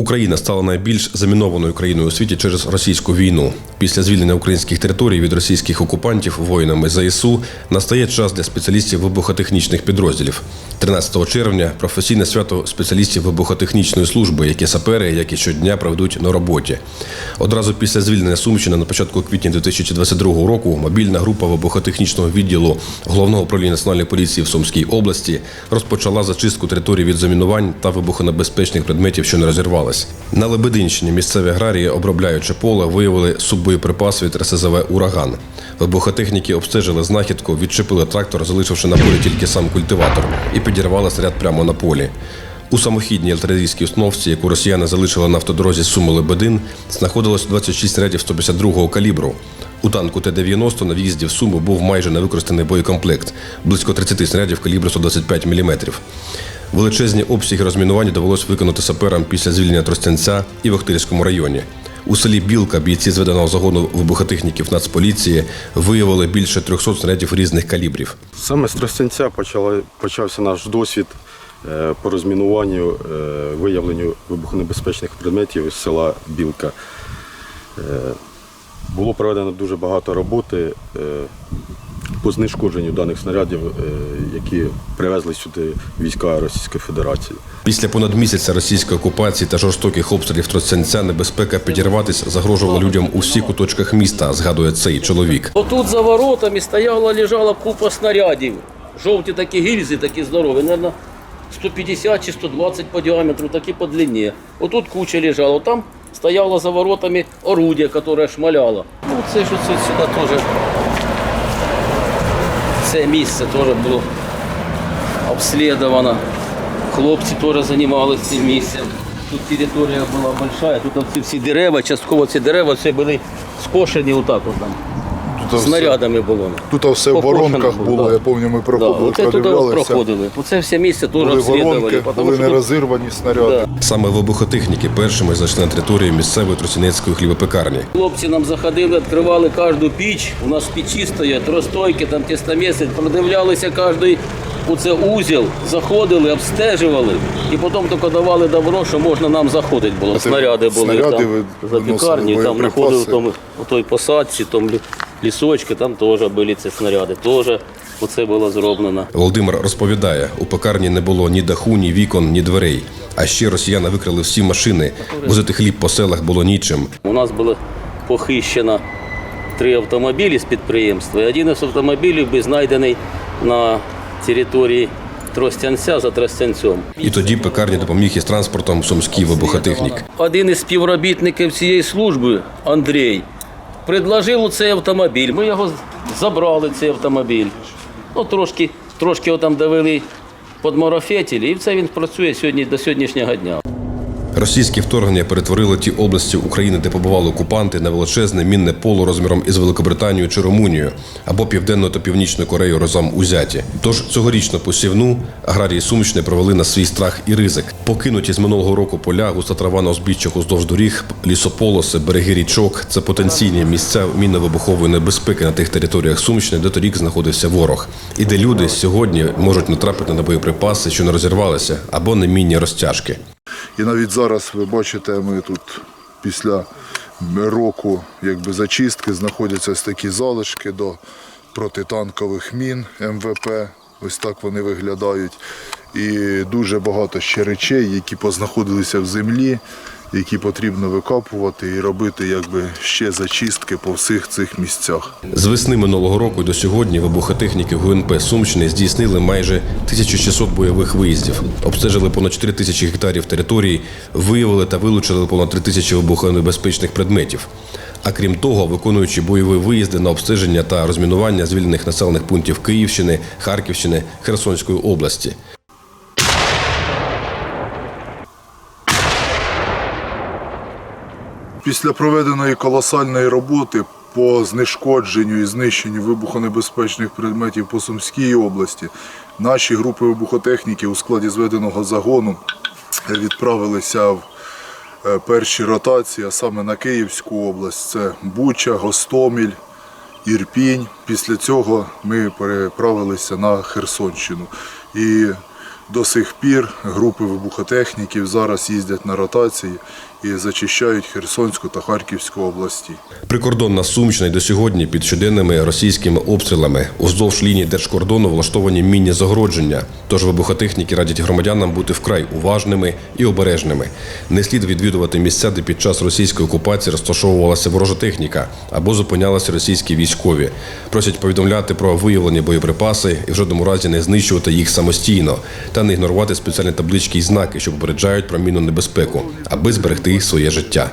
Україна стала найбільш замінованою країною у світі через російську війну. Після звільнення українських територій від російських окупантів воїнами ЗСУ настає час для спеціалістів вибухотехнічних підрозділів. 13 червня професійне свято спеціалістів вибухотехнічної служби, які сапери, як і щодня проведуть на роботі. Одразу після звільнення Сумщини на початку квітня 2022 року мобільна група вибухотехнічного відділу головного управління національної поліції в Сумській області розпочала зачистку території від замінувань та вибухонебезпечних предметів, що не розірвались. На Лебединщині місцеві аграрії, обробляючи поле, виявили суббоєприпас від РСЗВ Ураган. Вибухотехніки обстежили знахідку, відчепили трактор, залишивши на полі тільки сам культиватор, і підірвали снаряд прямо на полі. У самохідній артилерійській установці, яку росіяни залишили на автодорозі суми Лебедин, знаходилось 26 снарядів 152-го калібру. У танку Т-90 на в'їзді в Суму був майже невикористаний боєкомплект близько 30 снарядів калібру 125 мм. Величезні обсяги розмінування довелось виконати саперам після звільнення Тростянця і в Охтирському районі. У селі Білка бійці зведеного загону вибухотехніків Нацполіції виявили більше 300 снарядів різних калібрів. Саме з Тростянця почався наш досвід е, по розмінуванню, е, виявленню вибухонебезпечних предметів із села Білка. Е, Було проведено дуже багато роботи по знешкодженню даних снарядів, е, які привезли сюди війська Російської Федерації. Після понад місяця російської окупації та жорстоких обстрілів Тростянця небезпека підірватись загрожувала людям у всіх куточках міста, згадує цей чоловік. Отут за воротами стояла, лежала купа снарядів. Жовті такі гільзи, такі здорові, мабуть, 150 чи 120 по діаметру, такі по длині. Отут куча лежала, там стояло за воротами орудие, яке шмаляло. Ну, це ж оце сюди теж. Це місце теж було обслідовано. Хлопці теж займалися цим місцем. Тут територія була велика, тут всі дерева, частково ці дерева все були скошені отак от там. Тут все, Снарядами було. тут все в воронках було, було, да. я пам'ятаю, ми проходили, оце туди продивлялися. проходили. Оце все місце теж Були воронки, були що тут- нерозірвані снаряди. Саме вибухотехніки першими зайшли на територію місцевої тростянецької хлібопекарні. Хлопці нам заходили, відкривали кожну піч. У нас печі стоять, розстойки, там тістоміси, продивлялися кожний оце узіл, заходили, обстежували і потім тільки давали добро, що можна нам заходити було. це Снаряди були снаряди там ви за пекарні, там знаходили в у той посадці, там лісочки, там теж були ці снаряди. Теж оце було зроблено. Володимир розповідає, у пекарні не було ні даху, ні вікон, ні дверей. А ще росіяни викрали всі машини. Возити хліб по селах було нічим. У нас було похищено три автомобілі з підприємства. І один із автомобілів був знайдений на території Тростянця за Тростянцем. І тоді пекарні допоміг із транспортом сумський вибухотехнік. Один із співробітників цієї служби, Андрій, предложив цей автомобіль. Ми його забрали, цей автомобіль. Ну, трошки, трошки його там довели під марафетілі, і це він працює сьогодні до сьогоднішнього дня. Російські вторгнення перетворили ті області України, де побували окупанти, на величезне мінне поле розміром із Великобританією чи Румунією або Південну та Північну Корею разом узяті. Тож цьогорічну посівну аграрії Сумщини провели на свій страх і ризик. Покинуті з минулого року поля, густа трава на узбіччях уздовж доріг, лісополоси, береги річок це потенційні місця мінно-вибухової небезпеки на тих територіях Сумщини, де торік знаходився ворог, і де люди сьогодні можуть натрапити на боєприпаси, що не розірвалися, або на мінні розтяжки. І навіть зараз ви бачите, ми тут після року якби, зачистки знаходяться ось такі залишки до протитанкових мін МВП. Ось так вони виглядають. І дуже багато ще речей, які познаходилися в землі, які потрібно викапувати і робити якби, ще зачистки по всіх цих місцях. З весни минулого року до сьогодні вибухотехніки ГУНП Сумщини здійснили майже 1600 бойових виїздів, обстежили понад 4 тисячі гектарів території, виявили та вилучили понад 3 тисячі вибухонебезпечних предметів. А крім того, виконуючи бойові виїзди на обстеження та розмінування звільнених населених пунктів Київщини, Харківщини, Херсонської області. Після проведеної колосальної роботи по знешкодженню і знищенню вибухонебезпечних предметів по Сумській області, наші групи вибухотехніки у складі зведеного загону відправилися в е, перші ротації, а саме на Київську область. Це Буча, Гостоміль, Ірпінь. Після цього ми переправилися на Херсонщину. І до сих пір групи вибухотехніків зараз їздять на ротації і зачищають Херсонську та Харківську області. Прикордонна Сумщина й до сьогодні під щоденними російськими обстрілами уздовж лінії держкордону влаштовані мінні загородження. Тож вибухотехніки радять громадянам бути вкрай уважними і обережними. Не слід відвідувати місця, де під час російської окупації розташовувалася ворожа техніка або зупинялися російські військові. Просять повідомляти про виявлені боєприпаси і в жодному разі не знищувати їх самостійно та не ігнорувати спеціальні таблички і знаки, що попереджають про мінну небезпеку, аби зберегти своє життя.